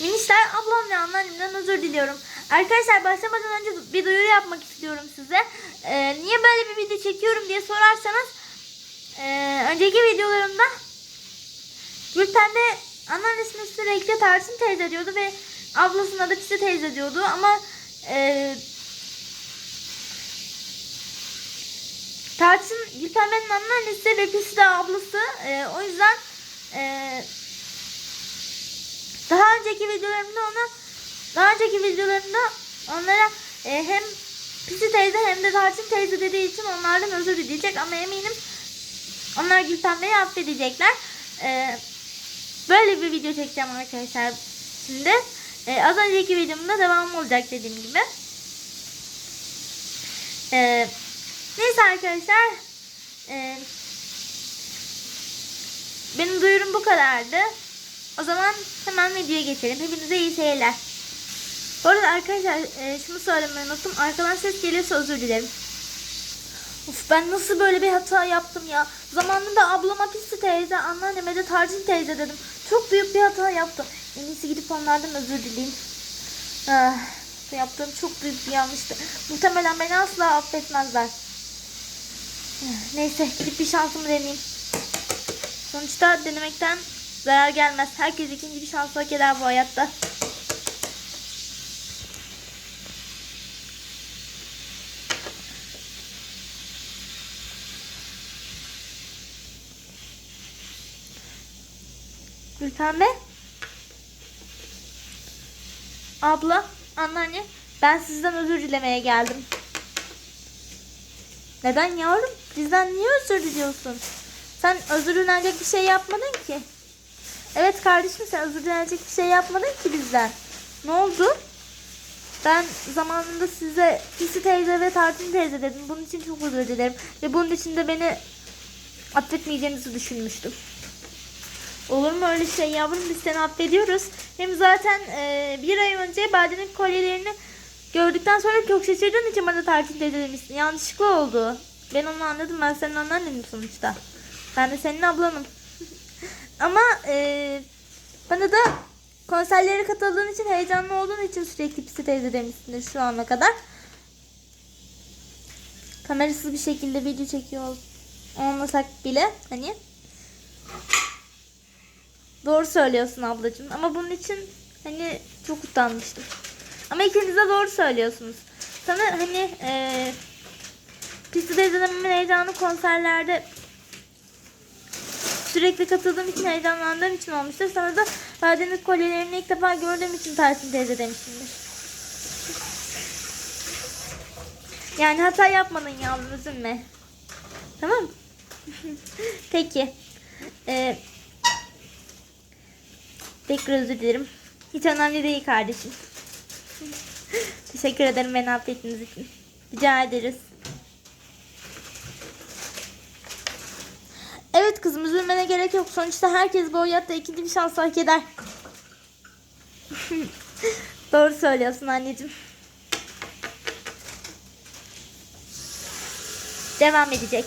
Minişler ablam ve anneannemden özür diliyorum. Arkadaşlar başlamadan önce bir duyuru yapmak istiyorum size. Ee, niye böyle bir video çekiyorum diye sorarsanız ee, önceki videolarımda Gülten de anneannesini sürekli Tarçın teyze diyordu ve ablasına da Pisi teyze diyordu ama ee, Tarçın Gülpembe'nin anneannesi ve Pisi de ablası. Ee, o yüzden ee, daha önceki videolarımda ona daha önceki videolarımda onlara e, hem Pisi teyze hem de Tarçın teyze dediği için onlardan özür dileyecek ama eminim onlar Gülpembe'yi affedecekler. E, böyle bir video çekeceğim arkadaşlar şimdi. E, az önceki videomda devam olacak dediğim gibi. E, neyse arkadaşlar. E, benim duyurum bu kadardı. O zaman hemen videoya geçelim. Hepinize iyi seyirler. Bu arada arkadaşlar e, şunu söylemeyi unuttum. Arkadan ses gelirse özür dilerim. Uf ben nasıl böyle bir hata yaptım ya. Zamanında ablama Pisi teyze, anneanneme de Tarçın teyze dedim. Çok büyük bir hata yaptım. En iyisi gidip onlardan özür dileyim. Ah, yaptığım çok büyük bir yanlıştı. Muhtemelen beni asla affetmezler. Ah, Neyse gidip bir şansımı deneyeyim. Sonuçta denemekten zarar gelmez. Herkes ikinci bir şans hak eder bu hayatta. Gülpembe. Abla, anneanne, ben sizden özür dilemeye geldim. Neden yavrum? Bizden niye özür diliyorsun? Sen özür dilenecek bir şey yapmadın ki. Evet kardeşim sen özür dilenecek bir şey yapmadın ki bizden. Ne oldu? Ben zamanında size Pisi teyze ve Tarçın teyze dedim. Bunun için çok özür dilerim. Ve bunun için de beni affetmeyeceğinizi düşünmüştüm. Olur mu öyle şey yavrum biz seni affediyoruz. Hem zaten e, bir ay önce Bade'nin kolyelerini gördükten sonra çok şaşırdığın için bana Tarçın teyze demişsin. Yanlışlıkla oldu. Ben onu anladım. Ben senin anneannenim sonuçta. Ben de senin ablanım. Ama e, bana da konserlere katıldığın için heyecanlı olduğun için sürekli pisi teyze demişsindir şu ana kadar. Kamerasız bir şekilde video çekiyor olmasak bile hani Doğru söylüyorsun ablacığım. Ama bunun için hani çok utanmıştım. Ama ikiniz de doğru söylüyorsunuz. Sana hani eee Pisi teyzelerimin heyecanlı konserlerde sürekli katıldığım için heyecanlandığım için olmuştur. Sana da verdiğiniz kolyelerini ilk defa gördüğüm için Tarçın teyze demişimdir. Yani hata yapmadın yavrum üzülme. Tamam Peki. Ee, tekrar özür dilerim. Hiç önemli değil kardeşim. Teşekkür ederim beni affettiğiniz için. Rica ederiz. Kızım üzülmene gerek yok. Sonuçta herkes bu hayatta ikinci bir şans hak eder. Doğru söylüyorsun anneciğim. Devam edecek.